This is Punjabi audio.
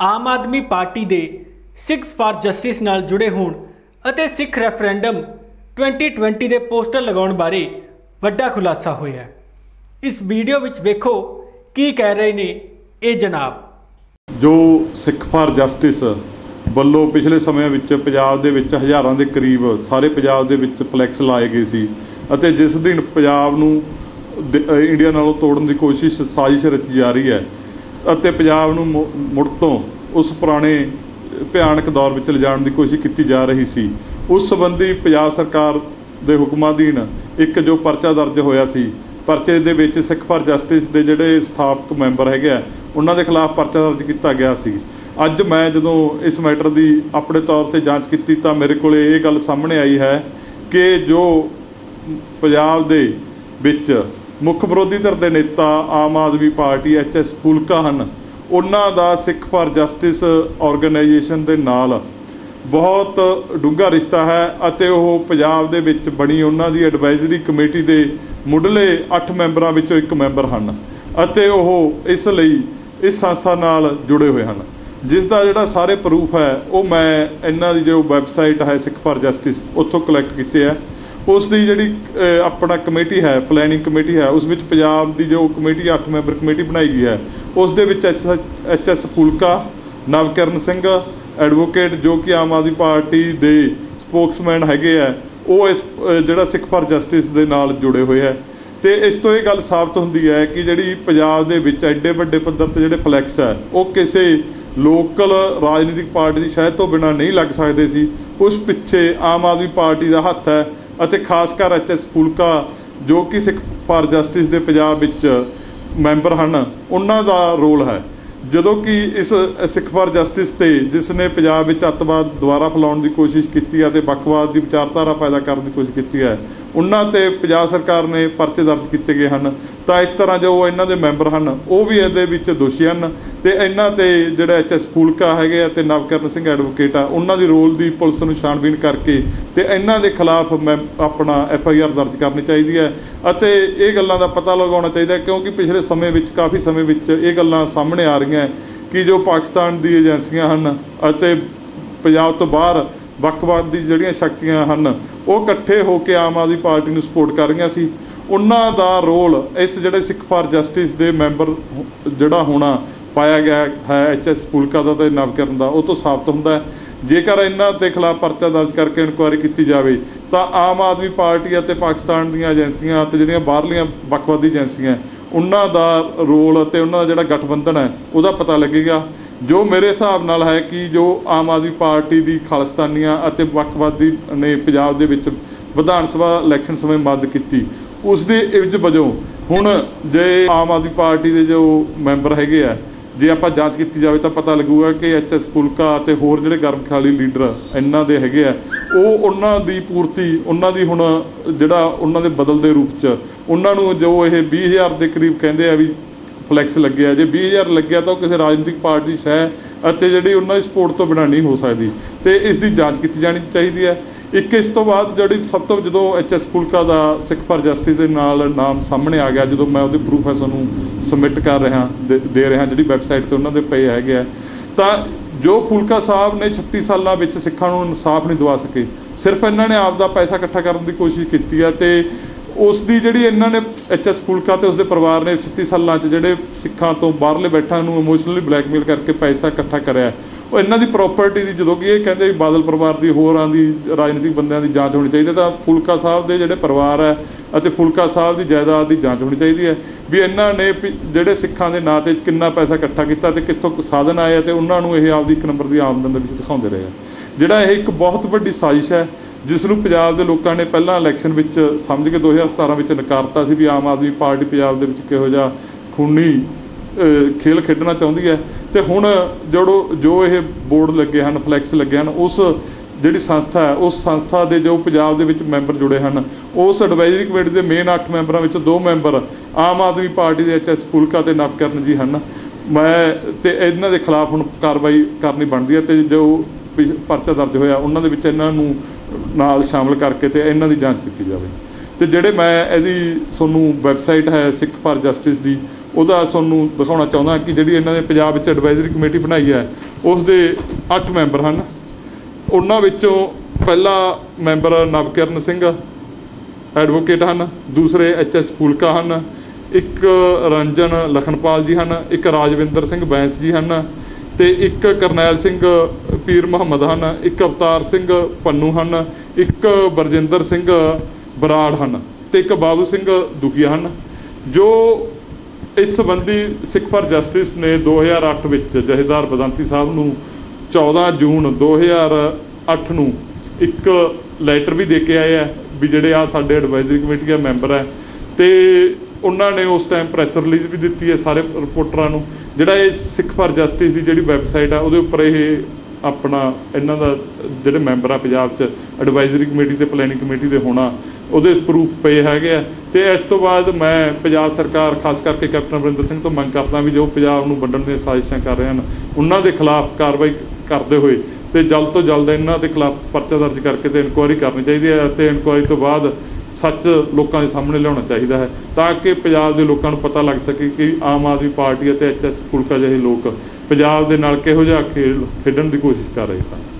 ਆਮ ਆਦਮੀ ਪਾਰਟੀ ਦੇ ਸਿੱਖਸ ਫਾਰ ਜਸਟਿਸ ਨਾਲ ਜੁੜੇ ਹੋਣ ਅਤੇ ਸਿੱਖ ਰੈਫਰੈਂਡਮ 2020 ਦੇ ਪੋਸਟਰ ਲਗਾਉਣ ਬਾਰੇ ਵੱਡਾ ਖੁਲਾਸਾ ਹੋਇਆ ਹੈ। ਇਸ ਵੀਡੀਓ ਵਿੱਚ ਵੇਖੋ ਕੀ ਕਹਿ ਰਹੇ ਨੇ ਇਹ ਜਨਾਬ। ਜੋ ਸਿੱਖ ਫਾਰ ਜਸਟਿਸ ਵੱਲੋਂ ਪਿਛਲੇ ਸਮਿਆਂ ਵਿੱਚ ਪੰਜਾਬ ਦੇ ਵਿੱਚ ਹਜ਼ਾਰਾਂ ਦੇ ਕਰੀਬ ਸਾਰੇ ਪੰਜਾਬ ਦੇ ਵਿੱਚ ਪਲੈਕਸ ਲਾਏ ਗਏ ਸੀ ਅਤੇ ਜਿਸ ਦਿਨ ਪੰਜਾਬ ਨੂੰ ਇੰਡੀਆ ਨਾਲੋਂ ਤੋੜਨ ਦੀ ਕੋਸ਼ਿਸ਼ ਸਾਜ਼ਿਸ਼ ਰਚੀ ਜਾ ਰਹੀ ਹੈ ਅਤੇ ਪੰਜਾਬ ਨੂੰ ਮੁੜ ਤੋਂ ਉਸ ਪੁਰਾਣੇ ਭਿਆਨਕ ਦੌਰ ਵਿੱਚ ਲਿਜਾਣ ਦੀ ਕੋਸ਼ਿਸ਼ ਕੀਤੀ ਜਾ ਰਹੀ ਸੀ। ਉਸ ਸੰਬੰਧੀ ਪੰਜਾਬ ਸਰਕਾਰ ਦੇ ਹੁਕਮਾਂ ਅਧੀਨ ਇੱਕ ਜੋ ਪਰਚਾ ਦਰਜ ਹੋਇਆ ਸੀ, ਪਰਚੇ ਦੇ ਵਿੱਚ ਸਿੱਖ ਫਾਰ ਜਸਟਿਸ ਦੇ ਜਿਹੜੇ ਸਥਾਪਕ ਮੈਂਬਰ ਹੈਗੇ ਆ, ਉਹਨਾਂ ਦੇ ਖਿਲਾਫ ਪਰਚਾ ਦਰਜ ਕੀਤਾ ਗਿਆ ਸੀ। ਅੱਜ ਮੈਂ ਜਦੋਂ ਇਸ ਮੈਟਰ ਦੀ ਆਪਣੇ ਤੌਰ ਤੇ ਜਾਂਚ ਕੀਤੀ ਤਾਂ ਮੇਰੇ ਕੋਲੇ ਇਹ ਗੱਲ ਸਾਹਮਣੇ ਆਈ ਹੈ ਕਿ ਜੋ ਪੰਜਾਬ ਦੇ ਵਿੱਚ ਮੁੱਖ ਵਿਰੋਧੀ ਧਿਰ ਦੇ ਨੇਤਾ, ਆਮ ਆਦਮੀ ਪਾਰਟੀ ਐਚਐਸ ਫੂਲਕਾ ਹਨ। ਉਹਨਾਂ ਦਾ ਸਿੱਖ ਫਾਰ ਜਸਟਿਸ ਆਰਗੇਨਾਈਜੇਸ਼ਨ ਦੇ ਨਾਲ ਬਹੁਤ ਡੂੰਘਾ ਰਿਸ਼ਤਾ ਹੈ ਅਤੇ ਉਹ ਪੰਜਾਬ ਦੇ ਵਿੱਚ ਬਣੀ ਉਹਨਾਂ ਦੀ ਐਡਵਾਈਜ਼ਰੀ ਕਮੇਟੀ ਦੇ ਮੁੱਢਲੇ 8 ਮੈਂਬਰਾਂ ਵਿੱਚੋਂ ਇੱਕ ਮੈਂਬਰ ਹਨ ਅਤੇ ਉਹ ਇਸ ਲਈ ਇਸ ਸੰਸਥਾ ਨਾਲ ਜੁੜੇ ਹੋਏ ਹਨ। ਜਿਸ ਦਾ ਜਿਹੜਾ ਸਾਰੇ ਪ੍ਰੂਫ ਹੈ, ਉਹ ਮੈਂ ਇਹਨਾਂ ਦੀ ਜੋ ਵੈਬਸਾਈਟ ਹੈ ਸਿੱਖ ਫਾਰ ਜਸਟਿਸ, ਉੱਥੋਂ ਕਲੈਕਟ ਕੀਤੇ ਹੈ ਉਸ ਦੀ ਜਿਹੜੀ ਆਪਣਾ ਕਮੇਟੀ ਹੈ ਪਲੈਨਿੰਗ ਕਮੇਟੀ ਹੈ, ਉਸ ਵਿੱਚ ਪੰਜਾਬ ਦੀ ਜੋ ਕਮੇਟੀ 8 ਮੈਂਬਰ ਕਮੇਟੀ ਬਣਾਈ ਗਈ ਹੈ, ਉਸ ਦੇ ਵਿੱਚ H S Phoolka, Navkiran Singh, advocate ਜੋ ਕਿ ਆਮ ਆਦਮੀ ਪਾਰਟੀ ਦੇ ਸਪੋਕਸਮੈਨ ਹੈਗੇ ਆ, ਉਹ ਇਸ ਜਿਹੜਾ ਸਿੱਖ ਫਾਰ ਜਸਟਿਸ ਦੇ ਨਾਲ ਜੁੜੇ ਹੋਏ ਹੈ। ਤੇ ਇਸ ਤੋਂ ਇਹ ਗੱਲ ਸਾਬਤ ਹੁੰਦੀ ਹੈ ਕਿ ਜਿਹੜੀ ਪੰਜਾਬ ਦੇ ਵਿੱਚ ਐਡੇ ਵੱਡੇ ਪੱਧਰ ਤੇ ਜਿਹੜੇ ਫਲੈਕਸ ਹੈ, ਉਹ ਕਿਸੇ ਲੋਕਲ ਰਾਜਨੀਤਿਕ ਪਾਰਟੀ ਦੀ ਸ਼ਾਇਦ ਤੋਂ ਬਿਨਾਂ ਨਹੀਂ ਲੱਗ ਸਕਦੇ ਸੀ। ਉਸ ਪਿੱਛੇ ਆਮ ਆਦਮੀ ਪਾਰਟੀ ਦਾ ਹੱਥ ਹੈ ਅਤੇ ਖਾਸ ਕਰ ਐਚਐਸ ਫੂਲਕਾ ਜੋ ਕਿ ਸਿੱਖ ਫਾਰ ਜਸਟਿਸ ਦੇ ਪੰਜਾਬ ਵਿੱਚ ਮੈਂਬਰ ਹਨ, ਉਹਨਾਂ ਦਾ ਰੋਲ ਹੈ। ਜਦੋਂ ਕਿ ਇਸ ਸਿੱਖ ਫਾਰ ਜਸਟਿਸ ਤੇ ਜਿਸ ਨੇ ਪੰਜਾਬ ਵਿੱਚ ਅੱਤਵਾਦ ਦੁਆਰਾ ਫੈਲਾਉਣ ਦੀ ਕੋਸ਼ਿਸ਼ ਕੀਤੀ ਹੈ ਤੇ ਵੱਖਵਾਦ ਦੀ ਵਿਚਾਰਧਾਰਾ ਪੈਦਾ ਕਰਨ ਦੀ ਕੋਸ਼ਿਸ਼ ਕੀਤੀ ਹੈ ਉਹਨਾਂ ਤੇ ਪੰਜਾਬ ਸਰਕਾਰ ਨੇ ਪਰਚੇ ਦਰਜ ਕੀਤੇ ਗਏ ਹਨ। ਤਾਂ ਇਸ ਤਰ੍ਹਾਂ ਜੋ ਇਹਨਾਂ ਦੇ ਮੈਂਬਰ ਹਨ, ਉਹ ਵੀ ਇਹਦੇ ਵਿੱਚ ਦੋਸ਼ੀ ਹਨ ਤੇ ਇਹਨਾਂ ਤੇ ਜਿਹੜਾ ਐਚਐਸ ਫੂਲਕਾ ਹੈਗੇ ਆ ਤੇ ਨਵਕਰਨ ਸਿੰਘ ਐਡਵੋਕੇਟ ਆ, ਉਹਨਾਂ ਦੀ ਰੋਲ ਦੀ ਪੁਲਿਸ ਨੂੰ ਛਾਣਬੀਨ ਕਰਕੇ ਤੇ ਇਹਨਾਂ ਦੇ ਖਿਲਾਫ ਮੈਂ ਆਪਣਾ ਐਫ ਆਈ ਆਰ ਦਰਜ ਕਰਨੀ ਚਾਹੀਦੀ ਹੈ। ਅਤੇ ਇਹ ਗੱਲਾਂ ਦਾ ਪਤਾ ਲਗਾਉਣਾ ਚਾਹੀਦਾ ਕਿਉਂਕਿ ਪਿਛਲੇ ਸਮੇਂ ਵਿੱਚ, ਕਾਫੀ ਸਮੇਂ ਵਿੱਚ ਇਹ ਗੱਲਾਂ ਸਾਹਮਣੇ ਆ ਰਹੀਆਂ ਕਿ ਜੋ ਪਾਕਿਸਤਾਨ ਦੀ ਏਜੰਸੀਆਂ ਹਨ ਅਤੇ ਪੰਜਾਬ ਤੋਂ ਬਾਹਰ ਵੱਖ ਵੱਖ ਦੀ ਜਿਹੜੀਆਂ ਸ਼ਕਤੀਆਂ ਹਨ, ਉਹ ਇਕੱਠੇ ਹੋ ਕੇ ਆਮ ਆਦਮੀ ਪਾਰਟੀ ਨੂੰ ਸਪੋਰਟ ਕਰ ਰਹੀਆਂ ਸੀ। ਉਹਨਾਂ ਦਾ ਰੋਲ ਇਸ ਜਿਹੜੇ ਸਿੱਖ ਫਾਰ ਜਸਟਿਸ ਦੇ ਮੈਂਬਰ ਜਿਹੜਾ ਹੋਣਾ ਪਾਇਆ ਗਿਆ ਹੈ ਐਚਐਸ ਫੂਲਕਾ ਦਾ ਤੇ ਨਵਕਰਨ ਦਾ, ਉਹ ਤੋਂ ਸਾਬਤ ਹੁੰਦਾ ਹੈ। ਜੇਕਰ ਇਹਨਾਂ ਦੇ ਖਿਲਾਫ ਪਰਚਾ ਦਰਜ ਕਰਕੇ ਇਨਕੁਆਇਰੀ ਕੀਤੀ ਜਾਵੇ, ਤਾਂ ਆਮ ਆਦਮੀ ਪਾਰਟੀ ਅਤੇ ਪਾਕਿਸਤਾਨ ਦੀਆਂ ਏਜੰਸੀਆਂ ਅਤੇ ਜਿਹੜੀਆਂ ਬਾਹਰਲੀਆਂ ਵੱਖਵਾਦੀ ਏਜੰਸੀਆਂ, ਉਹਨਾਂ ਦਾ ਰੋਲ ਅਤੇ ਉਹਨਾਂ ਦਾ ਜਿਹੜਾ ਗਠਬੰਧਨ ਹੈ, ਉਹਦਾ ਪਤਾ ਲੱਗੇਗਾ। ਜੋ ਮੇਰੇ ਹਿਸਾਬ ਨਾਲ ਹੈ ਕਿ ਜੋ ਆਮ ਆਦਮੀ ਪਾਰਟੀ ਦੀ ਖਾਲਿਸਤਾਨੀਆਂ ਅਤੇ ਵੱਖਵਾਦੀ ਨੇ ਪੰਜਾਬ ਦੇ ਵਿੱਚ ਵਿਧਾਨ ਸਭਾ ਇਲੈਕਸ਼ਨ ਸਮੇਂ ਮਦਦ ਕੀਤੀ, ਉਸ ਦੇ ਇਵਜ ਵਜੋਂ ਹੁਣ ਜੇ ਆਮ ਆਦਮੀ ਪਾਰਟੀ ਦੇ ਜੋ ਮੈਂਬਰ ਹੈਗੇ ਆ, ਜੇ ਆਪਾਂ ਜਾਂਚ ਕੀਤੀ ਜਾਵੇ ਤਾਂ ਪਤਾ ਲੱਗੂਗਾ ਕਿ ਐਚਐਸ ਫੁਲਕਾ ਅਤੇ ਹੋਰ ਜਿਹੜੇ ਗਰਮ ਖਿਆਲੀ ਲੀਡਰ ਇਹਨਾਂ ਦੇ ਹੈਗੇ ਆ, ਉਹ ਉਹਨਾਂ ਦੀ ਪੂਰਤੀ, ਉਹਨਾਂ ਦੀ ਹੁਣ ਜਿਹੜਾ ਉਹਨਾਂ ਦੇ ਬਦਲ ਦੇ ਰੂਪ ਚ, ਉਹਨਾਂ ਨੂੰ ਜੋ ਇਹ 20000 ਦੇ ਕਰੀਬ ਕਹਿੰਦੇ ਆ ਵੀ ਫਲੈਕਸ ਲੱਗਿਆ, ਜੇ 20000 ਲੱਗਿਆ ਤਾਂ ਉਹ ਕਿਸੇ ਰਾਜਨੀਤਿਕ ਪਾਰਟੀ ਦੀ ਸ਼ੈ ਅਤੇ ਜਿਹੜੀ ਉਹਨਾਂ ਦੀ ਸਪੋਰਟ ਤੋਂ ਬਿਨਾਂ ਨਹੀਂ ਹੋ ਸਕਦੀ। ਤੇ ਇਸ ਦੀ ਜਾਂਚ ਕੀਤੀ ਜਾਣੀ ਚਾਹੀਦੀ ਹੈ। ਇੱਕ ਇਸ ਤੋਂ ਬਾਅਦ ਜਿਹੜੀ ਸਭ ਤੋਂ ਜਦੋਂ ਐਚਐਸ ਫੁਲਕਾ ਦਾ ਸਿੱਖ ਫਾਰ ਜਸਟਿਸ ਦੇ ਨਾਲ ਨਾਮ ਸਾਹਮਣੇ ਆ ਗਿਆ, ਜਦੋਂ ਮੈਂ ਉਹਦੇ ਪ੍ਰੂਫ ਹੈ ਤੁਹਾਨੂੰ ਸਬਮਿਟ ਕਰ ਰਿਹਾ, ਦੇ- ਦੇ ਰਿਹਾ, ਜਿਹੜੀ ਵੈਬਸਾਈਟ ਤੇ ਉਹਨਾਂ ਦੇ ਪਏ ਹੈਗੇ ਆ, ਤਾਂ ਜੋ ਫੁਲਕਾ ਸਾਹਿਬ ਨੇ 36 ਸਾਲਾਂ ਵਿੱਚ ਸਿੱਖਾਂ ਨੂੰ ਇਨਸਾਫ ਨਹੀਂ ਦਵਾ ਸਕੇ, ਸਿਰਫ ਇਹਨਾਂ ਨੇ ਆਪ ਦਾ ਪੈਸਾ ਇਕੱਠਾ ਕਰਨ ਦੀ ਕੋਸ਼ਿਸ਼ ਕੀਤੀ ਹੈ ਤੇ ਉਸ ਦੀ ਜਿਹੜੀ ਇਹਨਾਂ ਨੇ ਐਚਐਸ ਫੁਲਕਾ ਤੇ ਉਸਦੇ ਪਰਿਵਾਰ ਨੇ 36 ਸਾਲਾਂ 'ਚ ਜਿਹੜੇ ਸਿੱਖਾਂ ਤੋਂ ਬਾਹਰਲੇ ਬੈਠਾਂ ਨੂੰ ਇਮੋਸ਼ਨਲੀ ਬਲੈਕਮੇਲ ਕਰਕੇ ਪੈਸਾ ਇਕੱਠਾ ਕਰਿਆ। ਉਹ ਇਹਨਾਂ ਦੀ ਪ੍ਰਾਪਰਟੀ ਦੀ ਜਦੋਂ ਕਿ ਇਹ ਕਹਿੰਦੇ ਵੀ ਬਾਦਲ ਪਰਿਵਾਰ ਦੀ ਹੋਰਾਂ ਦੀ, ਰਾਜਨੀਤਿਕ ਬੰਦਿਆਂ ਦੀ ਜਾਂਚ ਹੋਣੀ ਚਾਹੀਦੀ ਹੈ ਤਾਂ ਫੁਲਕਾ ਸਾਹਿਬ ਦੇ ਜਿਹੜੇ ਪਰਿਵਾਰ ਹੈ ਅਤੇ ਫੁਲਕਾ ਸਾਹਿਬ ਦੀ ਜਾਇਦਾਦ ਦੀ ਜਾਂਚ ਹੋਣੀ ਚਾਹੀਦੀ ਹੈ ਵੀ ਇਹਨਾਂ ਨੇ ਵੀ ਜਿਹੜੇ ਸਿੱਖਾਂ ਦੇ ਨਾਂ ਤੇ ਕਿੰਨਾ ਪੈਸਾ ਇਕੱਠਾ ਕੀਤਾ ਤੇ ਕਿੱਥੋਂ ਸਾਧਨ ਆਏ ਆ ਤੇ ਉਹਨਾਂ ਨੂੰ ਇਹ ਆਪਦੀ ਇੱਕ ਨੰਬਰ ਦੀ ਆਮਦਨ ਦੇ ਵਿੱਚ ਦਿਖਾਉਂਦੇ ਰਹੇ ਆ। ਜਿਹੜਾ ਇਹ ਇੱਕ ਬਹੁਤ ਵੱਡੀ ਸਾਜ਼ਿਸ਼ ਹੈ ਜਿਸ ਨੂੰ ਪੰਜਾਬ ਦੇ ਲੋਕਾਂ ਨੇ ਪਹਿਲਾਂ ਇਲੈਕਸ਼ਨ ਵਿੱਚ ਸਮਝ ਕੇ 2017 ਵਿੱਚ ਨਕਾਰਤਾ ਸੀ ਵੀ ਆਮ ਆਦਮੀ ਪਾਰਟੀ ਪੰਜਾਬ ਦੇ ਵਿੱਚ ਕਿਹੋ ਜਿਹਾ ਖੂਨੀ ਖੇਲ ਖੇਡਣਾ ਚਾਹੁੰਦੀ ਹੈ। ਤੇ ਹੁਣ ਜਿਹੜੋ ਜੋ ਇਹ ਬੋਰਡ ਲੱਗੇ ਹਨ, ਫਲੈਕਸ ਲੱਗੇ ਹਨ, ਉਸ ਜਿਹੜੀ ਸੰਸਥਾ ਹੈ, ਉਸ ਸੰਸਥਾ ਦੇ ਜੋ ਪੰਜਾਬ ਦੇ ਵਿੱਚ ਮੈਂਬਰ ਜੁੜੇ ਹਨ, ਉਸ ਐਡਵਾਈਜ਼ਰੀ ਕਮੇਟੀ ਦੇ ਮੇਨ 8 ਮੈਂਬਰਾਂ ਵਿੱਚ ਦੋ ਮੈਂਬਰ ਆਮ ਆਦਮੀ ਪਾਰਟੀ ਦੇ ਐਚਐਸ ਫੁਲਕਾ ਤੇ ਨਵਕਰਨ ਜੀ ਹਨ। ਮੈਂ ਤੇ ਇਹਨਾਂ ਦੇ ਖਿਲਾਫ ਹੁਣ ਕਾਰਵਾਈ ਕਰਨੀ ਬਣਦੀ ਹੈ ਤੇ ਜੋ ਪਿਛ- ਪਰਚਾ ਦਰਜ ਹੋਇਆ, ਉਹਨਾਂ ਦੇ ਵਿੱਚ ਇਹਨਾਂ ਨੂੰ ਨਾਲ ਸ਼ਾਮਲ ਕਰਕੇ ਤੇ ਇਹਨਾਂ ਦੀ ਜਾਂਚ ਕੀਤੀ ਜਾਵੇ। ਤੇ ਜਿਹੜੇ ਮੈਂ ਇਹਦੀ ਤੁਹਾਨੂੰ ਵੈਬਸਾਈਟ ਹੈ ਸਿੱਖ ਫਾਰ ਜਸਟਿਸ ਦੀ, ਉਹਦਾ ਤੁਹਾਨੂੰ ਦਿਖਾਉਣਾ ਚਾਹੁੰਦਾ ਕਿ ਜਿਹੜੀ ਇਹਨਾਂ ਨੇ ਪੰਜਾਬ ਵਿੱਚ ਐਡਵਾਈਜ਼ਰੀ ਕਮੇਟੀ ਬਣਾਈ ਹੈ ਉਸ ਦੇ 8 ਮੈਂਬਰ ਹਨ। ਉਹਨਾਂ ਵਿੱਚੋਂ ਪਹਿਲਾ ਮੈਂਬਰ ਨਵਕਿਰਨ ਸਿੰਘ ਐਡਵੋਕੇਟ ਹਨ। ਦੂਸਰੇ ਐਚਐਸ ਫੂਲਕਾ ਹਨ। ਇੱਕ ਰੰਜਨ ਲਖਨਪਾਲ ਜੀ ਹਨ। ਇੱਕ ਰਾਜਵਿੰਦਰ ਸਿੰਘ ਬੈਂਸ ਜੀ ਹਨ। ਤੇ ਇੱਕ ਕਰਨੈਲ ਸਿੰਘ, ਪੀਰ ਮੁਹੰਮਦ ਹਨ, ਇੱਕ ਅਵਤਾਰ ਸਿੰਘ ਪੰਨੂ ਹਨ, ਇੱਕ ਬਰਜਿੰਦਰ ਸਿੰਘ ਬਰਾੜ ਹਨ ਤੇ ਇੱਕ ਬਾਬੂ ਸਿੰਘ ਦੁਖੀਆ ਹਨ। ਜੋ ਇਸ ਸੰਬੰਧੀ ਸਿੱਖ ਫਾਰ ਜਸਟਿਸ ਨੇ 2008 ਵਿੱਚ ਜਹੇਦਾਰ ਬਦੰਤੀ ਸਾਹਿਬ ਨੂੰ 14 ਜੂਨ 2008 ਨੂੰ ਇੱਕ ਲੈਟਰ ਵੀ ਦੇ ਕੇ ਆਏ ਆ ਵੀ ਜਿਹੜੇ ਆ ਸਾਡੇ ਐਡਵਾਈਜ਼ਰੀ ਕਮੇਟੀ ਦੇ ਮੈਂਬਰ ਹੈ ਤੇ ਉਹਨਾਂ ਨੇ ਉਸ ਟਾਈਮ ਪ੍ਰੈਸ ਰਿਲੀਜ਼ ਵੀ ਦਿੱਤੀ ਹੈ ਸਾਰੇ ਰਿਪੋਰਟਰਾਂ ਨੂੰ। ਜਿਹੜਾ ਇਹ ਸਿੱਖ ਫਾਰ ਜਸਟਿਸ ਦੀ ਜਿਹੜੀ ਵੈਬਸਾਈਟ ਆ, ਉਹਦੇ ਉੱਪਰ ਇਹ ਆਪਣਾ ਇਹਨਾਂ ਦਾ ਜਿਹੜੇ ਮੈਂਬਰ ਆ ਪੰਜਾਬ 'ਚ ਐਡਵਾਈਜ਼ਰੀ ਕਮੇਟੀ ਤੇ ਪਲੈਨਿੰਗ ਕਮੇਟੀ ਦੇ ਹੋਣਾ, ਉਹਦੇ ਪ੍ਰੂਫ ਪਏ ਹੈਗੇ ਆ। ਤੇ ਇਸ ਤੋਂ ਬਾਅਦ ਮੈਂ ਪੰਜਾਬ ਸਰਕਾਰ, ਖਾਸ ਕਰਕੇ ਕੈਪਟਨ ਅਮਰਿੰਦਰ ਸਿੰਘ ਤੋਂ ਮੰਗ ਕਰਦਾ ਵੀ ਜੋ ਪੰਜਾਬ ਨੂੰ ਵੰਡਣ ਦੀਆਂ ਸਾਜ਼ਿਸ਼ਾਂ ਕਰ ਰਹੇ ਹਨ, ਉਹਨਾਂ ਦੇ ਖਿਲਾਫ ਕਾਰਵਾਈ ਕਰਦੇ ਹੋਏ ਤੇ ਜਲਦ ਤੋਂ ਜਲਦ ਇਹਨਾਂ ਦੇ ਖਿਲਾਫ ਪਰਚਾ ਦਰਜ ਕਰਕੇ ਤੇ ਇਨਕੁਆਇਰੀ ਕਰਨੀ ਚਾਹੀਦੀ ਹੈ। ਤੇ ਇਨਕੁਆਇਰੀ ਤੋਂ ਬਾਅਦ ਸੱਚ ਲੋਕਾਂ ਦੇ ਸਾਹਮਣੇ ਲਿਆਉਣਾ ਚਾਹੀਦਾ ਹੈ ਤਾਂ ਕਿ ਪੰਜਾਬ ਦੇ ਲੋਕਾਂ ਨੂੰ ਪਤਾ ਲੱਗ ਸਕੇ ਕਿ ਆਮ ਆਦਮੀ ਪਾਰਟੀ ਅਤੇ ਐਚਐਸ ਫੁਲਕਾ ਜਿਹੇ ਲੋਕ ਪੰਜਾਬ ਦੇ ਨਾਲ ਕਿਹੋ ਜਿਹਾ ਖੇਡ ਖੇਡਣ ਦੀ ਕੋਸ਼ਿਸ਼ ਕਰ ਰਹੇ ਸਨ।